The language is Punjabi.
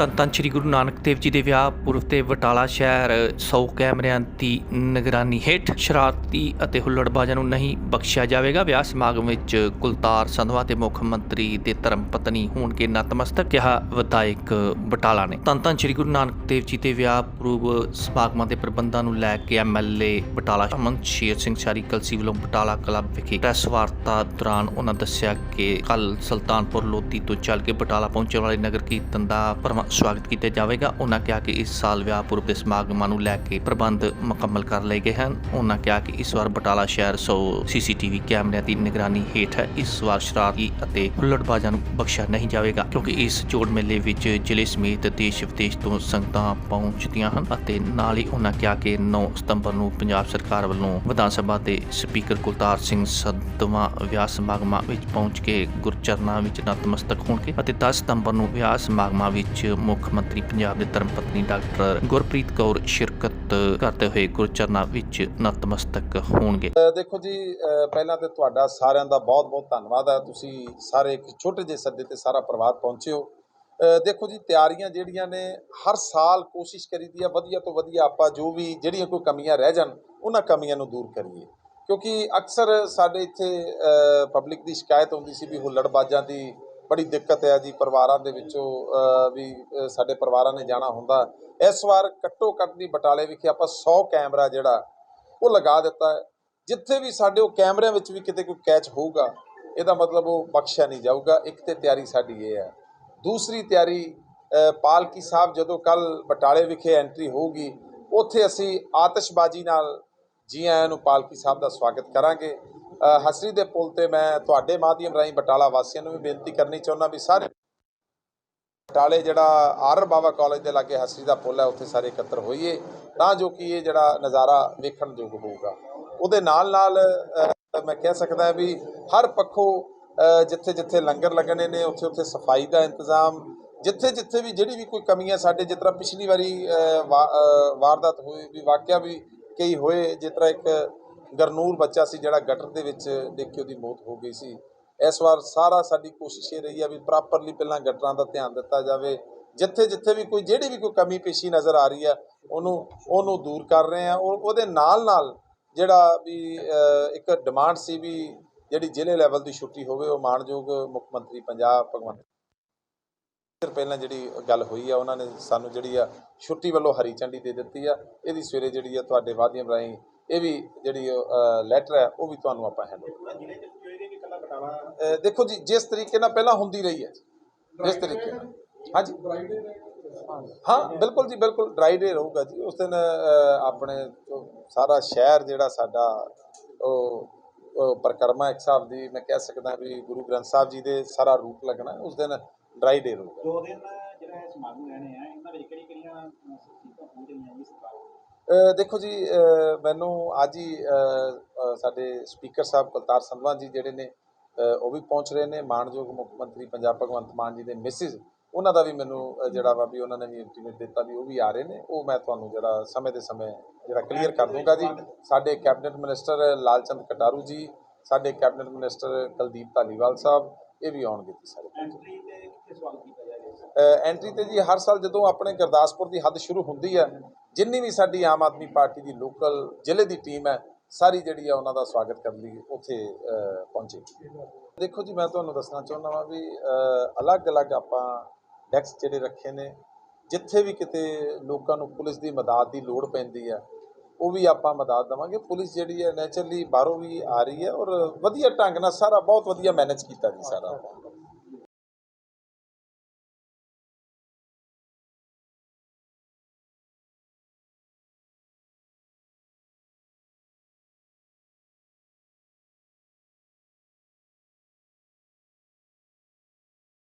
ਧੰਨ ਧੰਨ ਸ੍ਰੀ ਗੁਰੂ ਨਾਨਕ ਦੇਵ ਜੀ ਦੇ ਵਿਆਹ ਪੁਰਬ ਤੇ ਬਟਾਲਾ ਸ਼ਹਿਰ 100 ਕੈਮਰਿਆਂ ਦੀ ਨਿਗਰਾਨੀ ਹੇਠ ਸ਼ਰਾਰਤੀ ਅਤੇ ਹੁੱਲੜਬਾਜ਼ਾਂ ਨੂੰ ਨਹੀਂ ਬਖਸ਼ਿਆ ਜਾਵੇਗਾ। ਵਿਆਹ ਸਮਾਗਮ ਵਿੱਚ ਕੁਲਤਾਰ ਸੰਧਵਾ ਤੇ ਮੁੱਖ ਮੰਤਰੀ ਦੇ ਧਰਮ ਪਤਨੀ ਹੋਣਗੇ ਨਤਮਸਤਕ, ਕਿਹਾ ਵਿਧਾਇਕ ਬਟਾਲਾ ਨੇ। ਧੰਨ ਧੰਨ ਸ੍ਰੀ ਗੁਰੂ ਨਾਨਕ ਦੇਵ ਜੀ ਦੇ ਵਿਆਹ ਪੁਰਬ ਸਮਾਗਮਾਂ ਦੇ ਪ੍ਰਬੰਧਾਂ ਨੂੰ ਲੈ ਕੇ ਐਮਐਲਏ ਬਟਾਲਾ ਅਮਨ ਸ਼ੇਰ ਸਿੰਘ ਸ਼ਾਰੀ ਕਲਸੀ ਵੱਲੋਂ ਬਟਾਲਾ ਕਲੱਬ ਵਿਖੇ ਪ੍ਰੈਸ ਵਾਰਤਾ ਦੌਰਾਨ ਉਹਨਾਂ ਦੱਸਿਆ ਕਿ ਕੱਲ ਸੁਲਤਾਨਪੁਰ ਲੋਧੀ ਤੋਂ ਚੱਲ ਕੇ ਬਟਾਲਾ ਪਹੁੰਚਣ ਵਾਲੇ ਨਗਰ ਕੀਰਤਨ ਦਾ ਭਰਵਾਂ ਸਵਾਗਤ ਕੀਤਾ ਜਾਵੇਗਾ। ਉਹਨਾਂ ਕਿਹਾ ਕਿ ਇਸ ਸਾਲ ਵਿਆਹ ਪੁਰਬ ਦੇ ਸਮਾਗਮਾਂ ਨੂੰ ਲੈ ਕੇ ਪ੍ਰਬੰਧ ਮੁਕੰਮਲ ਕਰ ਲਏ ਗਏ ਹਨ। ਉਹਨਾਂ ਕਿਹਾ ਕਿ ਇਸ ਵਾਰ ਬਟਾਲਾ ਸ਼ਹਿਰ 100 ਸੀਸੀਟੀਵੀ ਕੈਮਰਿਆਂ ਦੀ ਨਿਗਰਾਨੀ ਹੇਠ ਹੈ। ਇਸ ਵਾਰ ਸ਼ਰਾਰਤੀ ਅਤੇ ਹੁੱਲੜਬਾਜ਼ਾਂ ਨੂੰ ਬਖਸ਼ਿਆ ਨਹੀਂ ਜਾਵੇਗਾ ਕਿਉਂਕਿ ਇਸ ਜੋੜ ਮੇਲੇ ਵਿੱਚ ਜ਼ਿਲ੍ਹੇ ਸਮੇਤ ਦੇਸ਼ ਵਿਦੇਸ਼ ਤੋਂ ਸੰਗਤਾਂ ਪਹੁੰਚਦੀਆਂ ਹਨ ਅਤੇ ਨਾਲ ਹੀ ਉਹਨਾਂ ਕਿਹਾ ਕਿ 9 ਸਤੰਬਰ ਨੂੰ ਪੰਜਾਬ ਸਰਕਾਰ ਵੱਲੋਂ ਵਿਧਾਨ ਸਭਾ ਦੇ ਸਪੀਕਰ ਕੁਲਤਾਰ ਸਿੰਘ ਸੰਧਵਾਂ ਵਿਆਹ ਸਮਾਗਮਾਂ ਵਿੱਚ ਪਹੁੰਚ ਕੇ ਗੁਰਚਰਨਾਂ ਵਿੱਚ ਨਤਮਸਤਕ ਹੋਣਗੇ ਅਤੇ 10 ਸਤੰਬਰ ਨੂੰ ਵਿਆਹ ਸਮਾਗਮਾਂ ਵਿੱਚ ਮੁੱਖ ਮੰਤਰੀ ਪੰਜਾਬ ਦੇ ਧਰਮਪਤਨੀ ਡਾਕਟਰ ਗੁਰਪ੍ਰੀਤ ਕੌਰ ਸ਼ਿਰਕਤ ਕਰਦੇ ਹੋਏ ਗੁਰਚਰਨਾਂ ਵਿੱਚ ਨਤਮਸਤਕ ਹੋਣਗੇ। ਦੇਖੋ ਜੀ ਪਹਿਲਾਂ ਤੇ ਤੁਹਾਡਾ ਸਾਰਿਆਂ ਦਾ ਬਹੁਤ-ਬਹੁਤ ਧੰਨਵਾਦ ਹੈ। ਤੁਸੀਂ ਸਾਰੇ ਇੱਕ ਛੋਟੇ ਜਿਹੇ ਸੱਦੇ ਤੇ ਸਾਰਾ ਪਰਿਵਾਰ ਪਹੁੰਚੇ ਹੋ। ਦੇਖੋ ਜੀ, ਤਿਆਰੀਆਂ ਜਿਹੜੀਆਂ ਨੇ, ਹਰ ਸਾਲ ਕੋਸ਼ਿਸ਼ ਕਰੀਦੀ ਆ, ਵਧੀਆ ਤੋਂ ਵਧੀਆ ਆਪਾਂ ਜੋ ਵੀ ਜਿਹੜੀਆਂ ਕੋਈ ਕਮੀਆਂ ਰਹਿ ਜਾਣ, ਉਹਨਾਂ ਕਮੀਆਂ ਨੂੰ ਦੂਰ ਕਰੀਏ। ਕਿਉਂਕਿ ਅਕਸਰ ਸਾਡੇ ਇੱਥੇ ਪਬਲਿਕ ਦੀ ਸ਼ਿਕਾਇਤ ਹੁੰਦੀ ਸੀ ਵੀ ਹੁੱਲੜਬਾਜ਼ਾਂ ਦੀ ਬੜੀ ਦਿੱਕਤ ਹੈ ਜੀ ਪਰਿਵਾਰਾਂ ਦੇ ਵਿੱਚੋਂ ਵੀ ਸਾਡੇ ਪਰਿਵਾਰਾਂ ਨੇ ਜਾਣਾ ਹੁੰਦਾ। ਇਸ ਵਾਰ ਘੱਟੋ ਘੱਟ ਦੀ ਬਟਾਲੇ ਵਿਖੇ ਆਪਾਂ 100 ਕੈਮਰਾ ਜਿਹੜਾ, ਉਹ ਲਗਾ ਦਿੱਤਾ ਹੈ। ਜਿੱਥੇ ਵੀ ਸਾਡੇ ਉਹ ਕੈਮਰਿਆਂ ਵਿੱਚ ਵੀ ਕਿਤੇ ਕੋਈ ਕੈਚ ਹੋਊਗਾ, ਇਹਦਾ ਮਤਲਬ ਉਹ ਬਖਸ਼ਿਆ ਨਹੀਂ ਜਾਊਗਾ। ਇੱਕ ਤੇ ਤਿਆਰੀ ਸਾਡੀ ਇਹ ਹੈ। ਦੂਸਰੀ ਤਿਆਰੀ ਪਾਲਕੀ ਸਾਹਿਬ ਜਦੋਂ ਕੱਲ ਬਟਾਲੇ ਵਿਖੇ ਐਂਟਰੀ ਹੋਊਗੀ, ਉੱਥੇ ਅਸੀਂ ਆਤਿਸ਼ਬਾਜ਼ੀ ਨਾਲ ਜੀ ਆਇਆਂ ਨੂੰ ਪਾਲਕੀ ਸਾਹਿਬ ਦਾ ਸਵਾਗਤ ਕਰਾਂਗੇ। ਹਸਰੀ ਦੇ ਪੁਲ ਤੇ ਮੈਂ ਤੁਹਾਡੇ ਮਾਧਿਅਮ ਰਾਹੀਂ ਬਟਾਲਾ ਵਾਸੀਆਂ ਨੂੰ ਵੀ ਬੇਨਤੀ ਕਰਨੀ ਚਾਹੁੰਦਾ ਵੀ ਸਾਰੇ ਬਟਾਲੇ ਜਿਹੜਾ ਆਰ ਬਾਬਾ ਕਾਲਜ ਦੇ ਲਾਗੇ ਹਸਰੀ ਦਾ ਪੁਲ ਹੈ, ਉੱਥੇ ਸਾਰੇ ਇਕੱਤਰ ਹੋਈਏ, ਤਾਂ ਜੋ ਕਿ ਇਹ ਜਿਹੜਾ ਨਜ਼ਾਰਾ ਵੇਖਣ ਯੋਗ ਹੋਊਗਾ। ਉਹਦੇ ਨਾਲ ਨਾਲ ਮੈਂ ਕਹਿ ਸਕਦਾ ਵੀ ਹਰ ਪੱਖੋਂ ਜਿੱਥੇ ਜਿੱਥੇ ਲੰਗਰ ਲੱਗਣੇ ਨੇ ਉੱਥੇ ਉੱਥੇ ਸਫ਼ਾਈ ਦਾ ਇੰਤਜ਼ਾਮ ਜਿੱਥੇ ਜਿੱਥੇ ਵੀ ਜਿਹੜੀ ਵੀ ਕੋਈ ਕਮੀ ਹੈ, ਸਾਡੇ ਜਿਸ ਤਰ੍ਹਾਂ ਪਿਛਲੀ ਵਾਰੀ ਵਾ- ਵਾਰਦਾਤ ਹੋਈ ਵੀ ਵਾਕਿਆ ਵੀ ਕਈ ਹੋਏ, ਜਿਸ ਤਰ੍ਹਾਂ ਇੱਕ ਗਰਨੂਰ ਬੱਚਾ ਸੀ ਜਿਹੜਾ ਗਟਰ ਦੇ ਵਿੱਚ ਡਿੱਗ ਕੇ ਉਹਦੀ ਮੌਤ ਹੋ ਗਈ ਸੀ। ਇਸ ਵਾਰ ਸਾਰਾ ਸਾਡੀ ਕੋਸ਼ਿਸ਼ ਇਹ ਰਹੀ ਆ ਵੀ ਪ੍ਰੋਪਰਲੀ ਪਹਿਲਾਂ ਗਟਰਾਂ ਦਾ ਧਿਆਨ ਦਿੱਤਾ ਜਾਵੇ। ਜਿੱਥੇ ਜਿੱਥੇ ਵੀ ਕੋਈ ਜਿਹੜੀ ਵੀ ਕੋਈ ਕਮੀ ਪੇਸ਼ੀ ਨਜ਼ਰ ਆ ਰਹੀ ਆ, ਉਹਨੂੰ ਉਹਨੂੰ ਦੂਰ ਕਰ ਰਹੇ ਆ। ਔਰ ਉਹਦੇ ਨਾਲ ਨਾਲ ਜਿਹੜਾ ਵੀ ਇੱਕ ਡਿਮਾਂਡ ਸੀ ਵੀ ਜਿਹੜੀ ਜ਼ਿਲ੍ਹੇ ਲੈਵਲ ਦੀ ਛੁੱਟੀ ਹੋਵੇ, ਉਹ ਮਾਣਯੋਗ ਮੁੱਖ ਮੰਤਰੀ ਪੰਜਾਬ ਭਗਵੰਤ ਚਿਰ ਪਹਿਲਾਂ ਜਿਹੜੀ ਗੱਲ ਹੋਈ ਆ, ਉਹਨਾਂ ਨੇ ਸਾਨੂੰ ਜਿਹੜੀ ਆ ਛੁੱਟੀ ਵੱਲੋਂ ਹਰੀ ਝੰਡੀ ਦੇ ਦਿੱਤੀ ਆ। ਇਹਦੀ ਸਵੇਰੇ ਜਿਹੜੀ ਆ ਤੁਹਾਡੇ ਵਾਧੀਆਂ ਰਾਹੀਂ ਇਹ ਵੀ ਜਿਹੜੀ ਲੈਟਰ ਹੈ ਉਹ ਵੀ ਤੁਹਾਨੂੰ ਆਪਾਂ ਹੈਂਡ ਅਹ ਦੇਖੋ ਜੀ ਜਿਸ ਤਰੀਕੇ ਨਾਲ ਪਹਿਲਾਂ ਹੁੰਦੀ ਰਹੀ ਹੈ ਜਿਸ ਤਰੀਕੇ ਨਾਲ। ਹਾਂਜੀ। ਹਾਂ ਬਿਲਕੁਲ ਜੀ ਬਿਲਕੁਲ ਡਰਾਈ ਡੇ ਰਹੂਗਾ ਜੀ। ਉਸ ਦਿਨ ਆਪਣੇ ਸਾਰਾ ਸ਼ਹਿਰ ਜਿਹੜਾ ਸਾਡਾ ਉਹ ਪਰਿਕਰਮਾ ਇੱਕ ਹਿਸਾਬ ਦੀ ਮੈਂ ਕਹਿ ਸਕਦਾ ਵੀ ਗੁਰੂ ਗ੍ਰੰਥ ਸਾਹਿਬ ਜੀ ਦੇ ਸਾਰਾ ਰੂਟ ਲੱਗਣਾ ਉਸ ਦਿਨ ਡਰਾਈ ਡੇ ਰਹੂਗਾ। ਦੋ ਦਿਨ ਜਿਹੜਾ ਸਮਾਗਮ ਰਹਿਣੇ ਆ ਇਹਨਾਂ ਵਿੱਚ ਕਿਹੜੀ ਕਿਹੜੀਆਂ ਸੀਟਾਂ ਪਹੁੰਚ ਰਹੀਆਂ ਜੀ ਸਰਕਾਰ ਦੇਖੋ ਜੀ ਮੈਨੂੰ ਅੱਜ ਹੀ ਸਾਡੇ ਸਪੀਕਰ ਸਾਹਿਬ ਕੁਲਤਾਰ ਸੰਧਵਾ ਜੀ ਜਿਹੜੇ ਨੇ ਉਹ ਵੀ ਪਹੁੰਚ ਰਹੇ ਨੇ। ਮਾਨਯੋਗ ਮੁੱਖ ਮੰਤਰੀ ਪੰਜਾਬ ਭਗਵੰਤ ਮਾਨ ਜੀ ਦੇ ਮਿਸਿਸ ਉਹਨਾਂ ਦਾ ਵੀ ਮੈਨੂੰ ਜਿਹੜਾ ਵਾ ਵੀ ਉਹਨਾਂ ਨੇ ਵੀ ਇੰਟੀਮੇਟ ਦਿੱਤਾ ਵੀ ਉਹ ਵੀ ਆ ਰਹੇ ਨੇ। ਉਹ ਮੈਂ ਤੁਹਾਨੂੰ ਜਿਹੜਾ ਸਮੇਂ ਦੇ ਸਮੇਂ ਜਿਹੜਾ ਕਲੀਅਰ ਕਰ ਦੂੰਗਾ ਜੀ। ਸਾਡੇ ਕੈਬਨਿਟ ਮਿਨਿਸਟਰ ਲਾਲਚੰਦ ਕਟਾਰੂ ਜੀ ਸਾਡੇ ਕੈਬਨਿਟ ਮਿਨਿਸਟਰ ਕੁਲਦੀਪ ਧਾਲੀਵਾਲ ਸਾਹਿਬ ਇਹ ਵੀ ਆਉਣਗੇ ਜੀ ਸਾਰੇ। ਐਂਟਰੀ ਤੇ ਕਿੱਥੇ ਸਵਾਗਤ ਕੀਤਾ ਜਾਏਗਾ ਅ, ਐਂਟਰੀ ਤੇ ਜੀ ਹਰ ਸਾਲ ਜਦੋਂ ਆਪਣੇ ਗੁਰਦਾਸਪੁਰ ਦੀ ਹੱਦ ਸ਼ੁਰੂ ਹੁੰਦੀ ਹੈ ਜਿੰਨੀ ਵੀ ਸਾਡੀ ਆਮ ਆਦਮੀ ਪਾਰਟੀ ਦੀ ਲੋਕਲ ਜ਼ਿਲ੍ਹੇ ਦੀ ਟੀਮ ਹੈ ਸਾਰੀ ਜਿਹੜੀ ਆ ਉਹਨਾਂ ਦਾ ਸਵਾਗਤ ਕਰਨ ਲਈ ਉੱਥੇ ਅ, ਪਹੁੰਚੇ। ਦੇਖੋ ਜੀ ਮੈਂ ਤੁਹਾਨੂੰ ਦੱਸਣਾ ਚਾਹੁੰਦਾ ਵਾਂ ਵੀ ਅਲੱਗ-ਅਲੱਗ ਆਪਾਂ ਡੈਕਸ ਜਿਹੜੇ ਰੱਖੇ ਨੇ ਜਿੱਥੇ ਵੀ ਕਿਤੇ ਲੋਕਾਂ ਨੂੰ ਪੁਲਿਸ ਦੀ ਮਦਦ ਦੀ ਲੋੜ ਪੈਂਦੀ ਹੈ ਉਹ ਵੀ ਆਪਾਂ ਮਦਦ ਦੇਵਾਂਗੇ। ਪੁਲਿਸ ਜਿਹੜੀ ਹੈ ਨੇਚਰਲੀ ਬਾਹਰੋਂ ਵੀ ਆ ਰਹੀ ਹੈ ਔਰ ਵਧੀਆ ਢੰਗ ਨਾਲ ਸਾਰਾ ਬਹੁਤ ਵਧੀਆ ਮੈਨੇਜ ਕੀਤਾ ਜੀ ਸਾਰਾ।